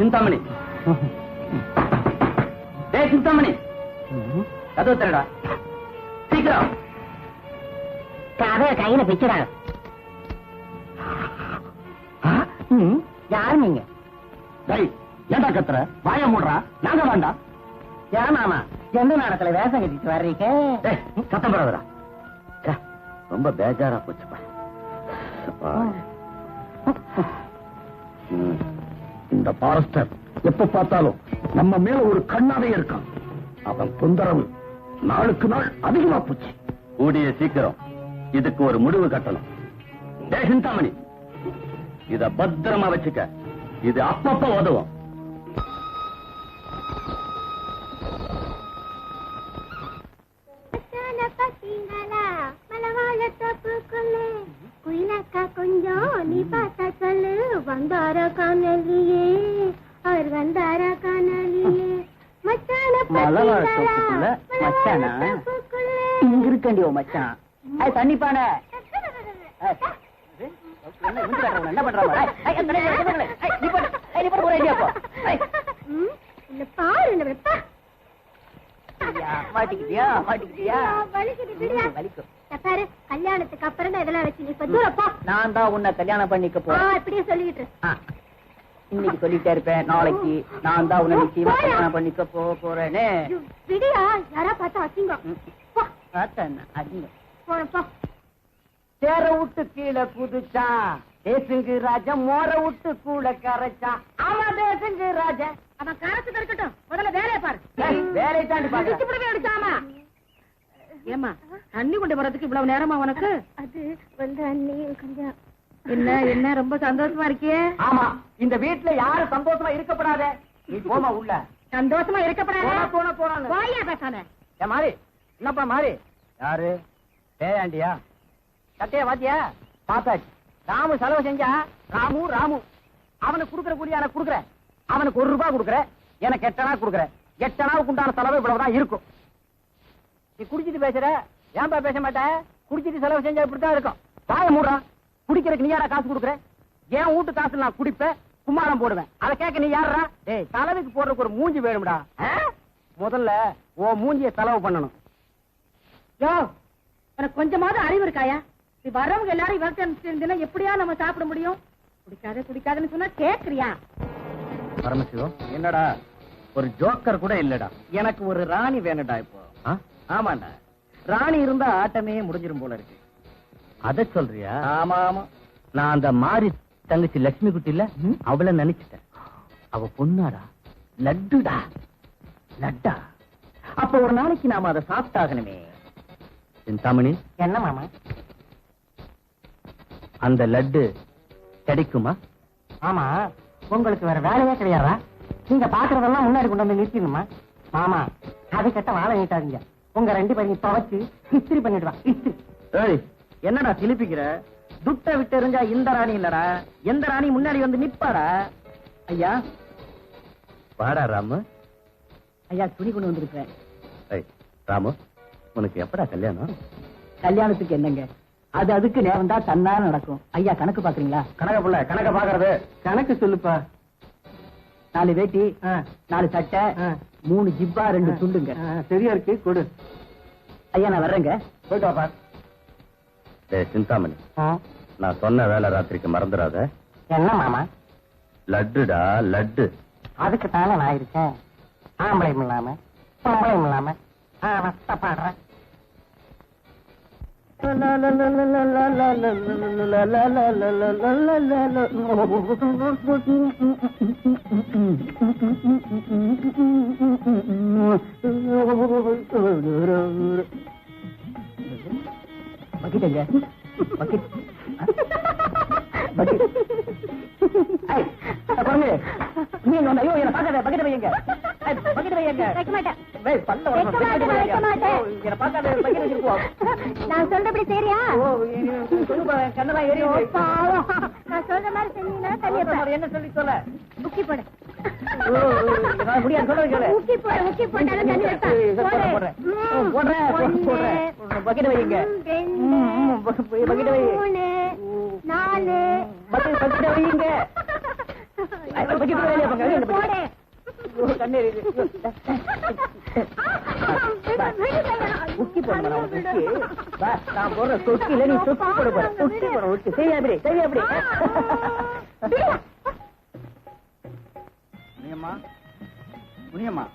சிந்தாமணி. டேய் சிந்தாமணி. கதவு தரடா சீக்கிரம். கதை கையில பிச்சுடா யார் நீங்க? டேய் ஏன்டா கத்துற? வாய மூடுறா? நாங்க வேண்டாம். ஏன் மாமா எந்த நாடத்துல வேஷம் கட்டிட்டு வர்றீங்க? ச்சே, ரொம்ப பேஜாரா போச்சுப்பா. இந்த பாரஸ்டர் எப்ப பார்த்தாலும் நம்ம மேல ஒரு கண்ணாவே இருக்கான். அவன் தொந்தரவு நாளுக்கு நாள் அதிகமா போச்சு. கூடிய சீக்கிரம் இதுக்கு ஒரு முடிவு கட்டணும். சிந்தாமணி இத பத்திரமா வச்சுக்க. இது அப்பப்ப உதவும். மச்சான மலவாழ தப்புக்குள்ளே குயிலக்கா கொஞ்சம் நீ பார்த்தா சொல்லு. வந்தார காணலியே அவர் வந்தார காணலியே. மச்சான மச்சானா? இங்க இருக்கண்டி ஓ மச்சான். தண்ணி பானை என்ன காட்டுறவன, என்ன பண்ற பாரு? ஏய், ஏய், எத்தனை பேர் இருக்காங்களே? ஏய், நீ போடு. ஏய், நீ போடு, போடு, ஐடியா போ. ஏய். ம், இந்த பாரு இந்த வெப்பா. ஐயா, மாட்டிக்கிட்டியா? மாட்டிக்கிட்டியா? வலிக்கும். பாரு கல்யாணத்துக்கு அப்புறம் இதெல்லாம் வச்சு நீ இப்ப தூரம் போ. நான் தான் உன்னை கல்யாணம் பண்ணிக்க போறேன். இப்படியே. ஆ. இன்னைக்கு சொல்லிட்டே இருப்பேன். நாளைக்கு நான் தான் உன்னை நிச்சயமா கல்யாணம் பண்ணிக்க போ போறேனே. ஐயோ, விடுயா யாரா பார்த்தா அசிங்கம். பார்த்தேன் போ. சேர விட்டு கீழே குதிச்சா. தேசுங்கு ராஜா மோர விட்டு கூட கரைச்சா ஆமா தேசுங்கு ராஜா. அவன் காரத்துக்கு இருக்கட்டும். முதல்ல வேலையை பாரு. வேலையை தாண்டி விடவே அடிச்சாமா? ஏமா தண்ணி கொண்டு வரதுக்கு இவ்வளவு நேரமா உனக்கு? அது வந்து அண்ணி கொஞ்சம். என்ன என்ன ரொம்ப சந்தோஷமா இருக்கியே? ஆமா இந்த வீட்டுல யாரும் சந்தோஷமா இருக்கப்படாத. நீ போமா உள்ள. சந்தோஷமா இருக்கப்படாத? போனா போனா போனா போயா பேசாம ஏ மாறி. என்னப்பா மாறி? யாரு? பேயாண்டியா கட்டைய பாத்தியா பாத்தாச்சு ராமு செலவு செஞ்சா ராமு ராமு. அவனுக்கு குடுக்கற கூலி எனக்கு குடுக்கற. அவனுக்கு ஒரு ரூபாய் குடுக்கற. எனக்கு எட்டனா குடுக்கற. எட்டனாவுக்கு உண்டான செலவு இவ்வளவுதான் இருக்கும். நீ குடிச்சிட்டு பேசுற. ஏன்பா பேச மாட்ட? குடிச்சிட்டு செலவு செஞ்சா இப்படித்தான் இருக்கும். வாய மூடா குடிக்கிறதுக்கு நீ யாரா காசு குடுக்கற? என் வீட்டு காசு நான் குடிப்பேன். குமாரம் போடுவேன். அதை கேட்க நீ யாரா டேய் தலைவிக்கு போடுறதுக்கு ஒரு மூஞ்சி வேணும்டா. ஆ? முதல்ல ஓ மூஞ்சிய செலவு பண்ணணும். யோ எனக்கு கொஞ்சமாவது அறிவு இருக்காயா? வரவங்க எல்லாரும் இவர்கிட்ட எப்படியா நம்ம சாப்பிட முடியும்? குடிக்காத குடிக்காதுன்னு சொன்னா கேக்குறியா? பரமசிவம் என்னடா? ஒரு ஜோக்கர் கூட இல்லடா. எனக்கு ஒரு ராணி வேணும்டா இப்போ? ஆமாண்டா. ராணி இருந்தா ஆட்டமே முடிஞ்சிரும் போல இருக்கு. அத சொல்றியா? ஆமா ஆமா. நான் அந்த மாரி தங்கச்சி லட்சுமி குட்டி இல்ல? அவள நினைச்சிட்டேன். அவ பொண்ணாடா? லட்டுடா. லட்டா. அப்ப ஒரு நாளைக்கு நாம அதை சாப்பிட்டாகணுமே. சிந்தாமணி. என்ன மாமா? அந்த லட்டு கிடைக்குமா? ஆமா உங்களுக்கு வேற வேலையே கிடையாதா? நீங்க பாக்குறதெல்லாம் முன்னாடி கொண்டு வந்து நிறுத்திடணுமா? மாமா அது கட்ட வாழை நீட்டாதீங்க. உங்க ரெண்டு பேரையும் துவைச்சு இஸ்திரி பண்ணிடுவா இஸ்திரி. என்னடா சிலிப்பிக்கிற? துட்ட விட்டு எறிஞ்சா இந்த ராணி இல்லடா. எந்த ராணி முன்னாடி வந்து நிப்பாடா? ஐயா. வாடா ராமு. ஐயா துணி கொண்டு வந்திருக்கேன் ஏய் ராமு உனக்கு எப்படா கல்யாணம்? கல்யாணத்துக்கு என்னங்க? அது அதுக்கு நேரம் தான் தன்னா நடக்கும். ஐயா கணக்கு பாக்குறீங்களா கணக்க புள்ள கணக்க பாக்குறது கணக்கு சொல்லுப்பா. நாலு வேட்டி நாலு சட்டை மூணு ஜிப்பா ரெண்டு துண்டுங்க. சரியா இருக்கு கொடு. ஐயா நான் வர்றேங்க. போயிட்டு வாப்பா. சிந்தாமணி. நான் சொன்ன வேலை ராத்திரிக்கு மறந்துடாத. என்ன மாமா? லட்டுடா லட்டு. அதுக்கு தானே நான் இருக்கேன். ஆம்பளையும் இல்லாம பொம்பளையும் இல்லாம. அவஸ்தப்படுறேன் பக்கிட்டங்க பக்கிட் பக்கிட் பாருங்க. நீங்க வந்து, ஐயோ, என்னை பார்க்காத, bucket வையுங்க. bucket வையுங்க. வைக்க மாட்டேன் நான் சொல்றபடி சரியா? நான் சொல்ற மாதிரி செஞ்சீங்கன்னா என்ன சொல்லி சொல்ல? புக்கி போடு. முக்கி போடு, முக்கி போட்டாலும் தண்ணி பக்கெட் வைங்க பக்கெட் மூணு, நாலு. பக்கெட் வைங்க பக்கெட் நான் போடுற சொக்கில நீ சொக்கி போட போற போட சரியா அப்படி சரியா அப்படி முனியம்மா முனியம்மா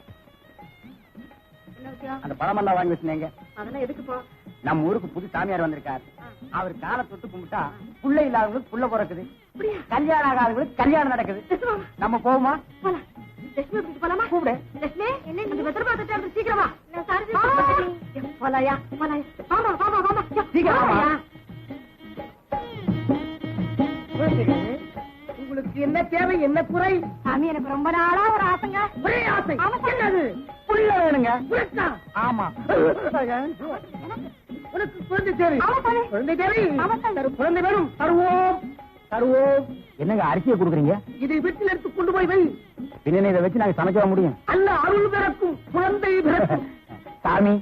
அந்த பழமெல்லாம் வாங்கி வச்சுனேங்க அதெல்லாம் நம்ம ஊருக்கு புது சாமியார் வந்திருக்காரு அவர் காலை தொட்டு கும்பிட்டா புள்ள இல்லாதவங்களுக்கு புள்ள பிறக்குது கல்யாணம் ஆகாதவங்களுக்கு கல்யாணம் நடக்குது நம்ம போவோமா லட்சுமி வீட்டுக்கு போலாமா? கூப்பிடு லட்சுமி, அந்த வெத்தலை பாத்திரத்தை எடுத்து சீக்கிரம். போலாயா, போலாயா. வாமா, வாமா, வாமா. சீக்கிரம். உங்களுக்கு என்ன தேவை என்ன குறை சாமி எனக்கு ரொம்ப நாளா ஒரு ஆசைங்க ஒரே ஆசை. என்னது புள்ள வேணுங்க? ஆமா உனக்கு குழந்தை தேவை. குழந்தை தேவை குழந்தை வேணும் தருவோம் தருவோம் என்னங்க அரிசியை கொடுக்குறீங்க? இதை வீட்டில் எடுத்து கொண்டு போய் வை. பின்ன இதை வச்சு நாங்க சமைக்க முடியும். அல்ல அருள் பிறக்கும் குழந்தை பிறக்கும். சாமி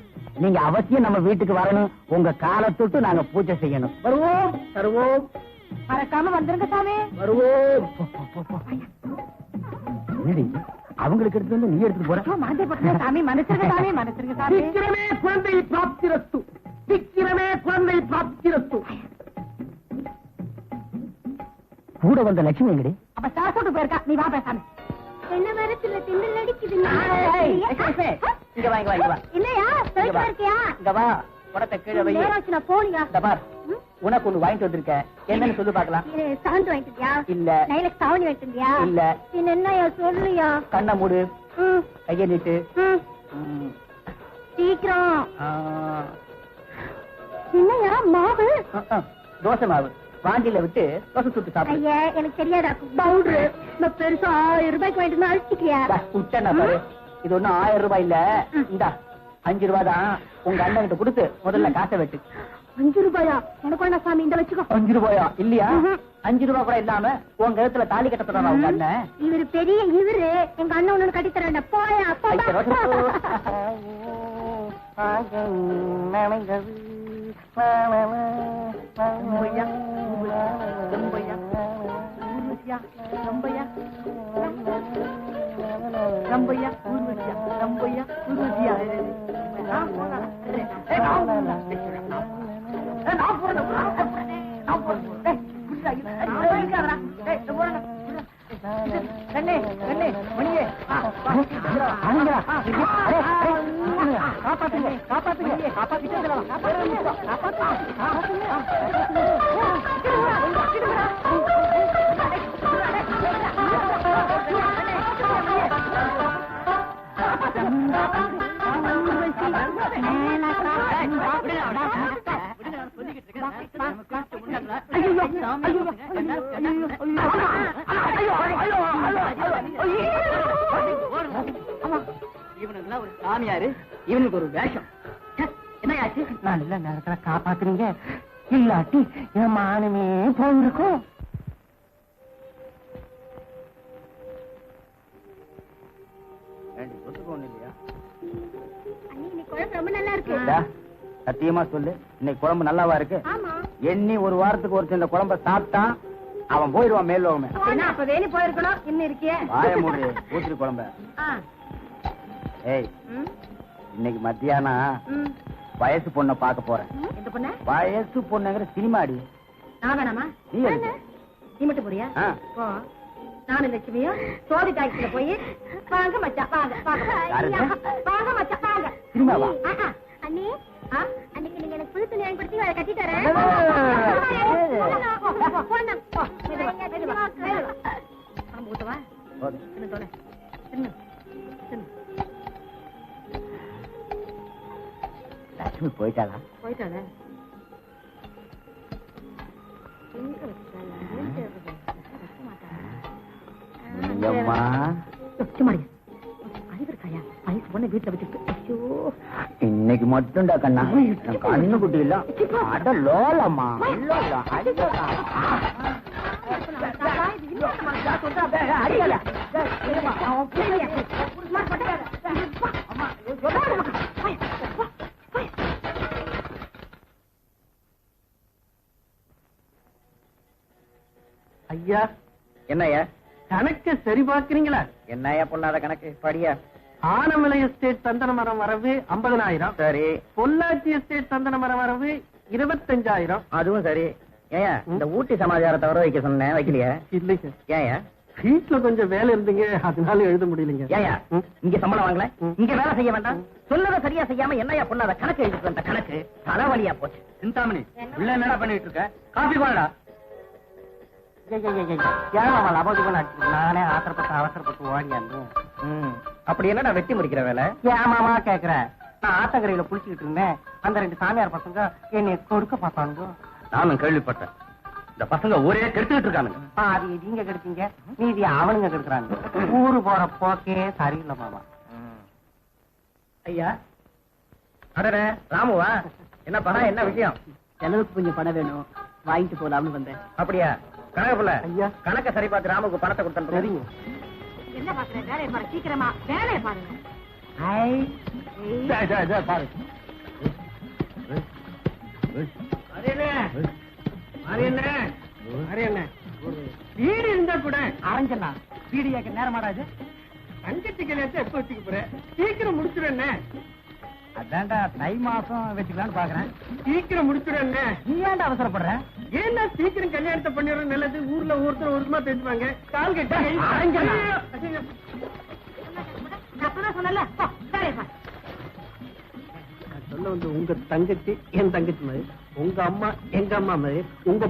நீங்க அவசியம் நம்ம வீட்டுக்கு வரணும். உங்க காலை தொட்டு நாங்க பூஜை செய்யணும். வருவோம் தருவோம். மறக்காம வந்துருங்க சாமி. வருவோம். அவங்களுக்கு எடுத்து வந்து நீ எடுத்துட்டு போற? சாமி. மன்னிச்சிருங்க சாமி மன்னிச்சிருங்க சாமி. சீக்கிரமே குழந்தை பிராப்திரத்து. சீக்கிரமே குழந்தை பிராப்திரத்து. கூட வந்த லட்சுமி எங்கடி? அப்ப சாசோட்டு போயிருக்கா? நீ வா பேசாம. என்ன மரத்துல திண்டல் அடிக்குது இங்க வா இங்க வா இங்க வா. இல்லையா? வா. இருக்கியா? இங்க வா. குடத்தை கீழே வை. நேராச்சு நான் போலியா இந்த பார் உனக்கு ஒண்ணு வாங்கிட்டு வந்திருக்கேன். என்னன்னு சொல்லு பாக்கலாம் சவுண்ட் வாங்கிட்டியா இல்ல. நைலக் சாவணி வாங்கிட்டியா இல்ல. பின்ன என்னய்யா சொல்லுயா? கண்ணை மூடு. ம், கையை நீட்டு. சீக்கிரம். ஆ. என்னய்யா மாவு. தோசை மாவு. வாண்டில விட்டு தோசை சுட்டு சாப்பிடு. ஐயா எனக்கு தெரியாதா? பவுடரு. நான் பெருசா ஆயிரம் ரூபாய்க்கு வாங்கிட்டு வந்து அழிச்சிக்கிறியா விட்டேன்னா பாரு? இது ஒண்ணும் ஆயிரம் ரூபாய் இல்ல. இந்தா அஞ்சு ரூபாய் தான் உங்க அண்ணன் கிட்ட கொடுத்து முதல்ல காசை வெட்டு. அஞ்சு ரூபாயா? எனக்கு வேண்டாம் சாமி இந்த வச்சுக்கோ. அஞ்சு ரூபாயா? இல்லையா. அஞ்சு ரூபாய் கூட இல்லாம உங்க இடத்துல தாலி கட்ட சொல்றான் உங்க அண்ணன்? இவரு பெரிய இவரு. எங்க அண்ணன் ஒண்ணு கட்டி தரேன் போயா கண்ணே, கண்ணே, ஐயோ ஐயோ ஐயோ ஐயோ ஐயோ ஐயோ ஐயோ ஒரு சாமியாரு இவனுக்கு ஒரு வேஷம். நல்ல நேரத்துல காப்பாத்துறீங்க. இல்லாட்டி என் மானமே போயிருக்கும். சத்தியமா சொல்லு இன்னைக்கு குழம்பு நல்லாவா இருக்கு? ஆமா. எண்ணி ஒரு வாரத்துக்கு ஒருத்தர் இந்த குழம்ப சாப்பிட்டான் அவன் போயிடுவான் மேல் அப்ப வேலி போயிருக்கணும் இன்னும் இருக்கியே? வாய மூடு ஊத்திரி குழம்ப. ஆ. ஏய் இன்னைக்கு மத்தியானம். வயசு பொண்ணை பார்க்க போறேன். பொண்ணு? வயசு பொண்ணுங்கிற சினிமாடி நான் வேணாமா? நீ? நீ மட்டும் போறியா. போ. நானும் லட்சுமியும் சோதி டாக்ஸில போய் வாங்க மச்சான் வாங்க வாங்க. யாருங்க? வாங்க சினிமாவா? அண்ணி அன்னைக்கு நீங்க எனக்கு புது துணி வாங்கி கொடுத்தீங்க அதை கட்டி தரேன் வீட்டுல வச்சுட்டு ஐயோ. இன்னைக்கு மட்டும்டா கண்ணா. கண்ணு குட்டி இல்ல அட லோலம்மா. அடிக்கல சரி பாக்குறீங்களா என்னய்யா பொண்ணாத கணக்கு? படியா? ஆனமலை எஸ்டேட் சந்தன மரம் வரவு ஐம்பதனாயிரம். சரி. பொள்ளாச்சி எஸ்டேட் சந்தன மரம் வரவு இருபத்தஞ்சாயிரம். அதுவும் சரி. ஏயா இந்த ஊட்டி சமாச்சாரத்தை வர வைக்க சொன்னேன் வைக்கலையா? இல்லைங்க. ஏயா வீட்டுல கொஞ்சம் வேலை இருந்துங்க அதனால எழுத முடியலைங்க. ஏயா. இங்க சம்பளம் வாங்கல. இங்க வேலை செய்ய வேண்டாம். சொல்லத சரியா செய்யாம என்னையா பொண்ணாத கணக்கு எழுதிட்டு வந்த கணக்கு? தலைவலியா போச்சு. சிந்தாமணி உள்ள என்னடா பண்ணிட்டு இருக்க? காபி அபோதிபம் நானே ஆத்திரப்பட்டு அவசரப்பட்டு ஓடியாந்து. அப்படி என்னடா வெட்டி முடிக்கிற வேலை? ஏமாமா கேக்குறேன் நான் ஆத்தங்கரையில குளிச்சுக்கிட்டு இருந்தேன். அந்த ரெண்டு சாமியார் பசங்க என்னை கொடுக்க பார்த்தாங்க நானும் கேள்விப்பட்டேன். இந்த பசங்க ஊரே கெடுத்துக்கிட்டு இருக்கானுங்க. பாதி நீங்க கெடுத்தீங்க மீதி அவனுங்க கெடுக்குறாங்க. ஊரு போற போக்கே சரியில்லை மாமா. ஐயா. அடடே ராமுவா என்ன பணம் என்ன விஷயம்? செலவுக்கு கொஞ்சம் பணம் வேணும். வாங்கிட்டு போலாம்னு வந்தேன். அப்படியா? புள்ள ஐயா. கணக்க சரி பார்த்து ராமுக்கு பணத்தை கொடுத்தேன் சரிங்க. என்ன பாக்குற? வேலையை பாரு சீக்கிரமா. வேலையை பாருங்க பாரு. வீடு இருந்தா கூட அரஞ்சனா வீடு ஏக்க நேரமாடாது தங்கச்சி கல்யாணத்தை எப்ப வச்சுக்க போற? சீக்கிரம் முடிச்சிடுறேன் அதான்டா தை மாசம் வச்சுக்கலாம்னு பாக்குறேன். சீக்கிரம் முடிச்சிடுறேன் நீ ஏன்டா அவசரப்படுற? ஏன்னா சீக்கிரம் கல்யாணத்தை பண்ணிடுறது நல்லது. ஊர்ல ஒருத்தர் ஒருத்தமா பேசுவாங்க. கால் கட்ட சொல்ல வந்து உங்க தங்கச்சி என் தங்கச்சி மாதிரி. உங்க அம்மா எங்க அம்மா மாதிரி. உங்க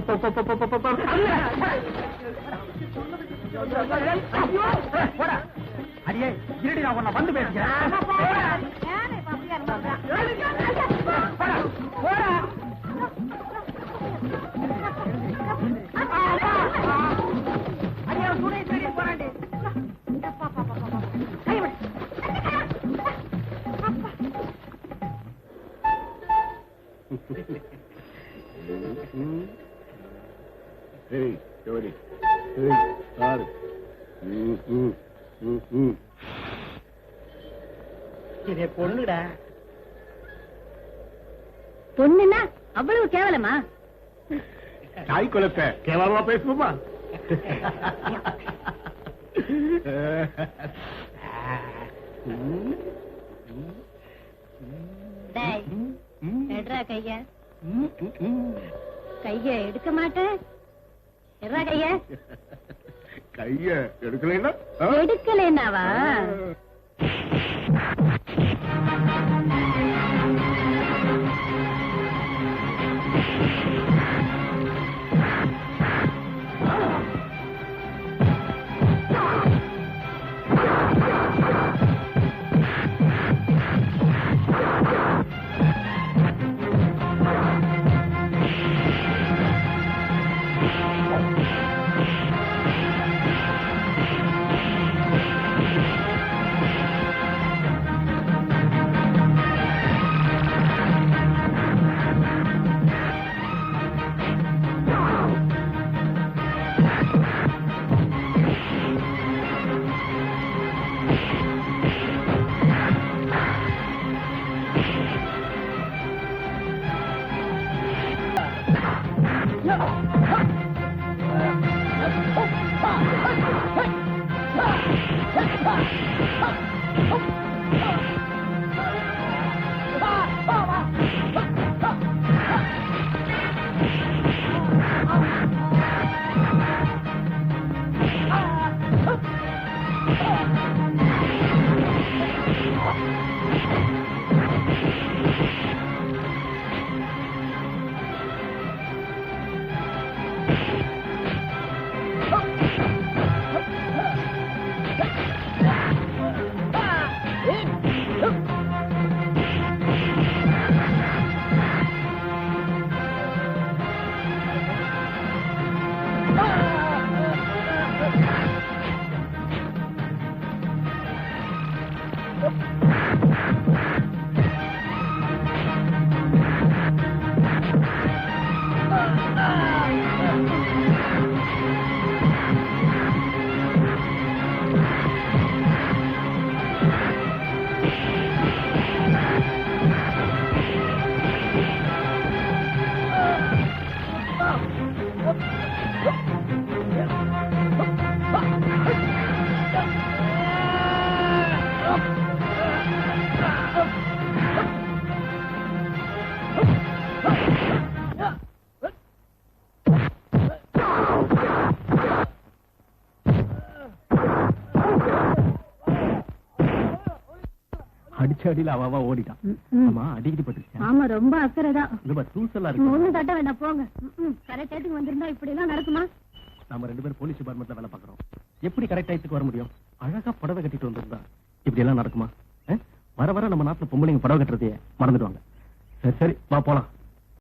அடியே இருடி நான் உன்னை வந்து பேசுகிறேன் வேலையை பாப்பியா இதே பொண்ணுடா. பொண்ணுன்னா அவ்வளவு கேவலமா? தாய் குலத்தை கேவலமா பேசுவோமா? கைய. கைய எடுக்க மாட்டேன். எடுறா கைய. கைய எடுக்கலைன்னா? எடுக்கலேனாவா Ha! அடியில அவ ஓடிட்டான். ஆமா அடிக்கடி ஆமா ரொம்ப அக்கறைதான் இந்த தூசலா இருக்கு. ஒண்ணும் தட்ட வேண்டாம் போங்க. கரெக்ட் டயத்துக்கு வந்திருந்தா இப்படி எல்லாம் நடக்குமா? நம்ம ரெண்டு பேரும் போலீஸ் டிபார்ட்மெண்ட்ல வேலை பார்க்கறோம். எப்படி கரெக்ட் டயத்துக்கு வர முடியும்? அழகா புடவை கட்டிட்டு வந்திருந்தா இப்படி எல்லாம் நடக்குமா? வர வர நம்ம நாட்டுல பொம்பளைங்க புடவை கட்டுறதையே மறந்துடுவாங்க. சரி சரி வா போலாம்.